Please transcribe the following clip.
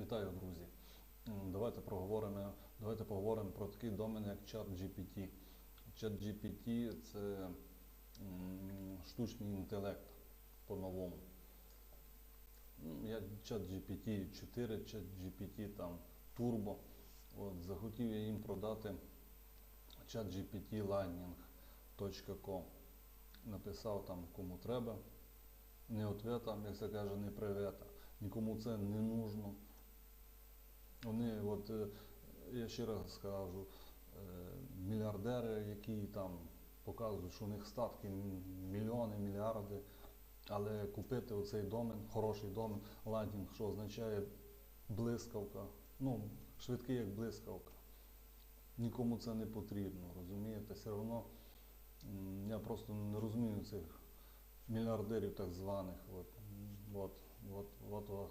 Вітаю, друзі. Давайте проговоримо, давайте поговоримо про такий домен, як ChatGPT. ChatGPT – це штучний інтелект по-новому. Ну, Як ChatGPT 4, ChatGPT там Turbo. От, захотів я їм продати ChatGPT Lightning.com. Написав там кому треба. Не ответа, як це каже, не привета. Нікому це не нужно. Вони, от, е, я ще раз скажу, е, мільярдери, які там показують, що у них статки мільйони, мільярди, але купити оцей домен, хороший домен, ладінг, що означає блискавка, ну, швидкий як блискавка. Нікому це не потрібно, розумієте? Все одно я просто не розумію цих мільярдерів так званих. От, от, от, от, от,